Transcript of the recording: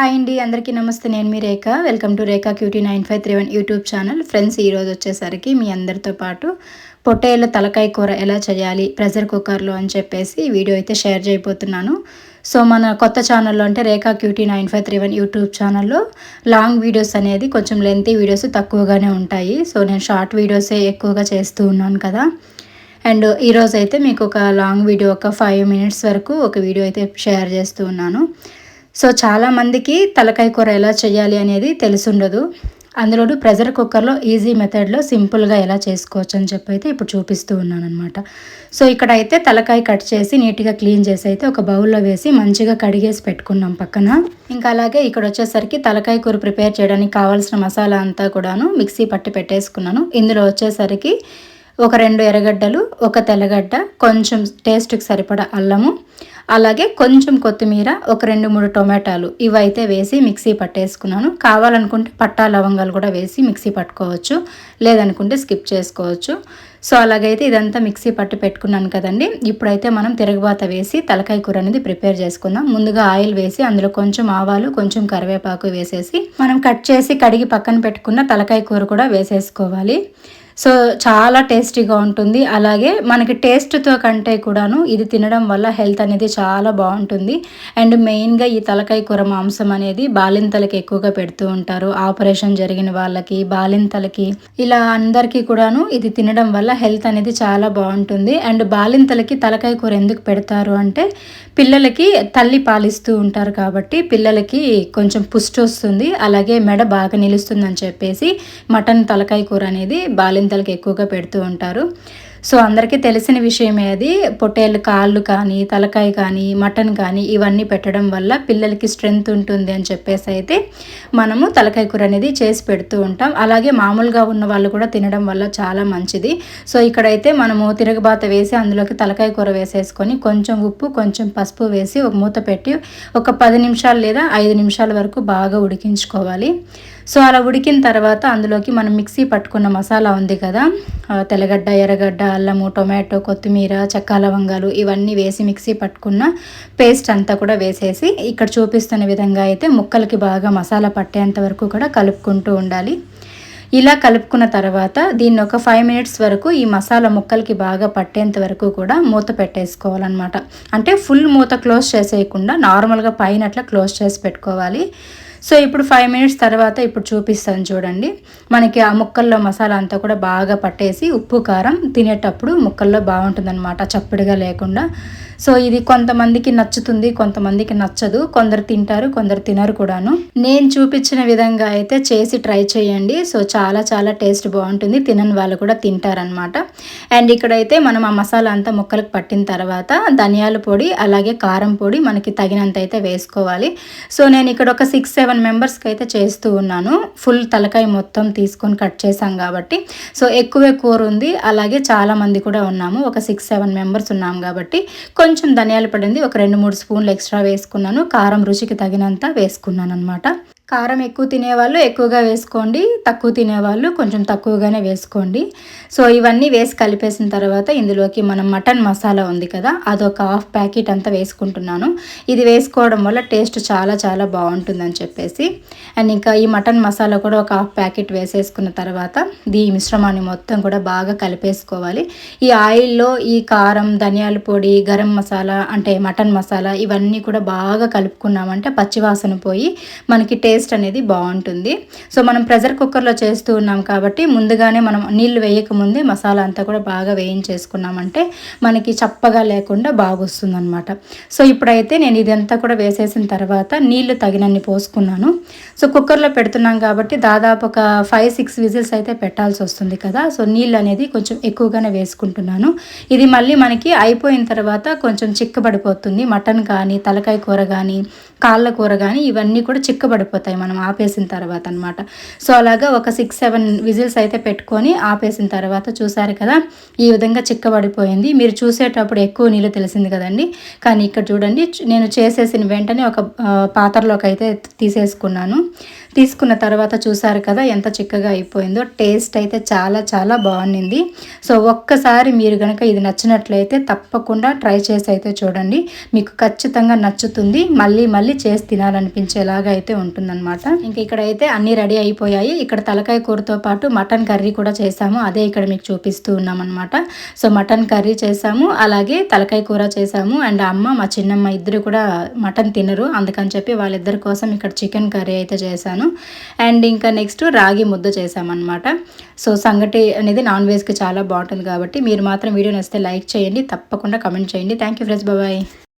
Hi అండి అందరికీ నమస్తే. నేను మీ Rekha. Welcome to Rekha cutie nine five three one YouTube channel. Friends ఈరోజు వచ్చేసరికి మీ అందరితో పాటు పొట్టేళ్ళ తలకాయ కూర ఎలా చేయాలి ప్రెషర్ కుక్కర్లో అని చెప్పేసి వీడియో అయితే షేర్ చేయబోతున్నాను. సో మన కొత్త ఛానల్లో అంటే Rekha cutie nine five three one YouTube ఛానల్లో లాంగ్ వీడియోస్ అనేది కొంచెం లెంతీ వీడియోస్ తక్కువగానే ఉంటాయి. సో నేను షార్ట్ వీడియోసే ఎక్కువగా చేస్తూ ఉన్నాను కదా. అండ్ ఈరోజు అయితే మీకు ఒక లాంగ్ వీడియో ఒక ఫైవ్ మినిట్స్ వరకు ఒక వీడియో అయితే షేర్ చేస్తూ ఉన్నాను. సో చాలామందికి తలకాయ కూర ఎలా చేయాలి అనేది తెలుసుండదు. అందులోనూ ప్రెషర్ కుక్కర్లో ఈజీ మెథడ్లో సింపుల్గా ఎలా చేసుకోవచ్చు అని చెప్పి అయితే ఇప్పుడు చూపిస్తూ ఉన్నాను అనమాట సో ఇక్కడ అయితే తలకాయ కట్ చేసి నీట్గా క్లీన్ చేసి అయితే ఒక బౌల్లో వేసి మంచిగా కడిగేసి పెట్టుకున్నాం పక్కన. ఇంకా అలాగే ఇక్కడ వచ్చేసరికి తలకాయ కూర ప్రిపేర్ చేయడానికి కావాల్సిన మసాలా అంతా కూడాను మిక్సీ పట్టి పెట్టేసుకున్నాను. ఇందులో వచ్చేసరికి ఒక రెండు ఎర్రగడ్డలు ఒక తెల్లగడ్డ కొంచెం టేస్ట్కి సరిపడా అల్లము అలాగే కొంచెం కొత్తిమీర ఒక రెండు మూడు టొమాటాలు. ఇవైతే వేసి మిక్సీ పట్టేసుకున్నాను. కావాలనుకుంటే పట్టా లవంగాలు కూడా వేసి మిక్సీ పట్టుకోవచ్చు లేదనుకుంటే స్కిప్ చేసుకోవచ్చు. సో అలాగైతే ఇదంతా మిక్సీ పట్టి పెట్టుకున్నాను కదండి. ఇప్పుడైతే మనం తిరగబాత వేసి తలకాయ కూర అనేది ప్రిపేర్ చేసుకుందాం. ముందుగా ఆయిల్ వేసి అందులో కొంచెం ఆవాలు కొంచెం కరివేపాకు వేసేసి మనం కట్ చేసి కడిగి పక్కన పెట్టుకున్న తలకాయ కూర కూడా వేసేసుకోవాలి. సో చాలా టేస్టీగా ఉంటుంది. అలాగే మనకి టేస్ట్తో కంటే కూడాను ఇది తినడం వల్ల హెల్త్ అనేది చాలా బాగుంటుంది. అండ్ మెయిన్గా ఈ తలకాయ కూర మాంసం అనేది బాలింతలకి ఎక్కువగా పెడుతూ ఉంటారు. ఆపరేషన్ జరిగిన వాళ్ళకి బాలింతలకి ఇలా అందరికీ కూడాను ఇది తినడం వల్ల హెల్త్ అనేది చాలా బాగుంటుంది. అండ్ బాలింతలకి తలకాయ కూర ఎందుకు పెడతారు అంటే పిల్లలకి తల్లి పాలిస్తూ ఉంటారు కాబట్టి పిల్లలకి కొంచెం పుష్టి వస్తుంది. అలాగే మెడ బాగా నిలుస్తుందని చెప్పేసి మటన్ తలకాయ కూర అనేది బాలింత బాలింతలకి ఎక్కువగా పెడుతూ ఉంటారు. సో అందరికీ తెలిసిన విషయమే అది. పొట్టేళ్ళు కాళ్ళు కానీ తలకాయ కానీ మటన్ కానీ ఇవన్నీ పెట్టడం వల్ల పిల్లలకి స్ట్రెంగ్త్ ఉంటుంది అని చెప్పేసి అయితే మనము తలకాయ కూర అనేది చేసి పెడుతూ ఉంటాం. అలాగే మామూలుగా ఉన్న వాళ్ళు కూడా తినడం వల్ల చాలా మంచిది. సో ఇక్కడైతే మనము తిరగబాత వేసి అందులోకి తలకాయ కూర వేసేసుకొని కొంచెం ఉప్పు కొంచెం పసుపు వేసి ఒక మూత పెట్టి ఒక పది నిమిషాలు లేదా ఐదు నిమిషాల వరకు బాగా ఉడికించుకోవాలి. సో అలా ఉడికిన తర్వాత అందులోకి మనం మిక్సీ పట్టుకున్న మసాలా ఉంది కదా తెల్లగడ్డ ఎర్రగడ్డ అల్లము టొమాటో కొత్తిమీర చెక్క లవంగాలు ఇవన్నీ వేసి మిక్సీ పట్టుకున్న పేస్ట్ అంతా కూడా వేసేసి ఇక్కడ చూపిస్తున్న విధంగా అయితే ముక్కలకి బాగా మసాలా పట్టేంత వరకు కూడా కలుపుకుంటూ ఉండాలి. ఇలా కలుపుకున్న తర్వాత దీన్ని ఒక ఫైవ్ మినిట్స్ వరకు ఈ మసాలా ముక్కలకి బాగా పట్టేంత వరకు కూడా మూత పెట్టేసుకోవాలన్నమాట. అంటే ఫుల్ మూత క్లోజ్ చేసేయకుండా నార్మల్గా పైన అట్లా క్లోజ్ చేసి పెట్టుకోవాలి. సో ఇప్పుడు ఫైవ్ మినిట్స్ తర్వాత ఇప్పుడు చూపిస్తాను చూడండి. మనకి ఆ ముక్కల్లో మసాలా అంతా కూడా బాగా పట్టేసి ఉప్పు కారం తినేటప్పుడు ముక్కల్లో బాగుంటుందన్నమాట చప్పుడుగా లేకుండా. సో ఇది కొంతమందికి నచ్చుతుంది కొంతమందికి నచ్చదు కొందరు తింటారు కొందరు తినరు కూడాను. నేను చూపించిన విధంగా అయితే చేసి ట్రై చేయండి. సో చాలా చాలా టేస్ట్ బాగుంటుంది తినని వాళ్ళు కూడా తింటారనమాట అండ్ ఇక్కడైతే మనం ఆ మసాలా అంతా ముక్కలకు పట్టిన తర్వాత ధనియాల పొడి అలాగే కారం పొడి మనకి తగినంత అయితే వేసుకోవాలి. సో నేను ఇక్కడ ఒక సిక్స్ సెవెన్ మెంబర్స్కి అయితే చేస్తూ ఉన్నాను. ఫుల్ తలకాయ మొత్తం తీసుకొని కట్ చేసాం కాబట్టి. సో ఎక్కువే కూర ఉంది. అలాగే చాలా మంది కూడా ఉన్నాము. ఒక సిక్స్ సెవెన్ మెంబర్స్ ఉన్నాం కాబట్టి. కొంచెం ధనియాలు పడింది ఒక రెండు మూడు స్పూన్లు ఎక్స్ట్రా వేసుకున్నాను. కారం రుచికి తగినంత వేసుకున్నాను అనమాట కారం ఎక్కువ తినేవాళ్ళు ఎక్కువగా వేసుకోండి తక్కువ తినేవాళ్ళు కొంచెం తక్కువగానే వేసుకోండి. సో ఇవన్నీ వేసి కలిపేసిన తర్వాత ఇందులోకి మనం మటన్ మసాలా ఉంది కదా అదొక హాఫ్ ప్యాకెట్ అంతా వేసుకుంటున్నాను. ఇది వేసుకోవడం వల్ల టేస్ట్ చాలా చాలా బాగుంటుందని చెప్పేసి. అండ్ ఇంకా ఈ మటన్ మసాలా కూడా ఒక హాఫ్ ప్యాకెట్ వేసేసుకున్న తర్వాత ఈ మిశ్రమాన్ని మొత్తం కూడా బాగా కలిపేసుకోవాలి. ఈ ఆయిల్లో ఈ కారం ధనియాల పొడి గరం మసాలా అంటే మటన్ మసాలా ఇవన్నీ కూడా బాగా కలుపుకున్నామంటే పచ్చివాసన పోయి మనకి టేస్ట్ టేస్ట్ అనేది బాగుంటుంది. సో మనం ప్రెషర్ కుక్కర్లో చేస్తూ ఉన్నాం కాబట్టి ముందుగానే మనం నీళ్ళు వేయకముందే మసాలా అంతా కూడా బాగా వేయించేసుకున్నామంటే మనకి చప్పగా లేకుండా బాగా అనమాట సో ఇప్పుడైతే నేను ఇదంతా కూడా వేసేసిన తర్వాత నీళ్ళు తగినన్ని పోసుకున్నాను. సో కుక్కర్లో పెడుతున్నాం కాబట్టి దాదాపు ఒక ఫైవ్ సిక్స్ విజిల్స్ అయితే పెట్టాల్సి వస్తుంది కదా. సో నీళ్ళు అనేది కొంచెం ఎక్కువగానే వేసుకుంటున్నాను. ఇది మళ్ళీ మనకి అయిపోయిన తర్వాత కొంచెం చిక్కబడిపోతుంది. మటన్ కానీ తలకాయ కూర కానీ కాళ్ళ కూర కానీ ఇవన్నీ కూడా చిక్కబడిపోతాయి మనం ఆపేసిన తర్వాత అనమాట సో అలాగా ఒక సిక్స్ సెవెన్ విజిల్స్ అయితే పెట్టుకొని ఆపేసిన తర్వాత చూసారు కదా ఈ విధంగా చిక్కబడిపోయింది. మీరు చూసేటప్పుడు ఎక్కువ నీళ్ళు తెలిసింది కదండి. కానీ ఇక్కడ చూడండి నేను చేసేసిన వెంటనే ఒక పాత్రలోకి అయితే తీసేసుకున్నాను. తీసుకున్న తర్వాత చూసారు కదా ఎంత చిక్కగా అయిపోయిందో. టేస్ట్ అయితే చాలా చాలా బాగుంది సో ఒక్కసారి మీరు కనుక ఇది నచ్చినట్లయితే తప్పకుండా ట్రై చేసి అయితే చూడండి. మీకు ఖచ్చితంగా నచ్చుతుంది. మళ్ళీ మళ్ళీ చేసి తినాలనిపించేలాగా అయితే ఉంటుందన్నమాట. ఇంక ఇక్కడ అయితే అన్నీ రెడీ అయిపోయాయి. ఇక్కడ తలకాయ కూరతో పాటు మటన్ కర్రీ కూడా చేసాము. అదే ఇక్కడ మీకు చూపిస్తూ ఉన్నాం అనమాట సో మటన్ కర్రీ చేసాము. అలాగే తలకాయ కూర చేసాము. అండ్ అమ్మ మా చిన్నమ్మ ఇద్దరు కూడా మటన్ తినరు. అందుకని చెప్పి వాళ్ళిద్దరి కోసం ఇక్కడ చికెన్ కర్రీ అయితే చేశాను. అండ్ ఇంకా నెక్స్ట్ రాగి ముద్ద చేసామన్నమాట. సో సంగటి అనేది నాన్ వెజ్కి చాలా బాగుంటుంది కాబట్టి మీరు మాత్రం వీడియో నచ్చితే లైక్ చేయండి. తప్పకుండా కమెంట్ చేయండి. Thank you friends. బాబాయ్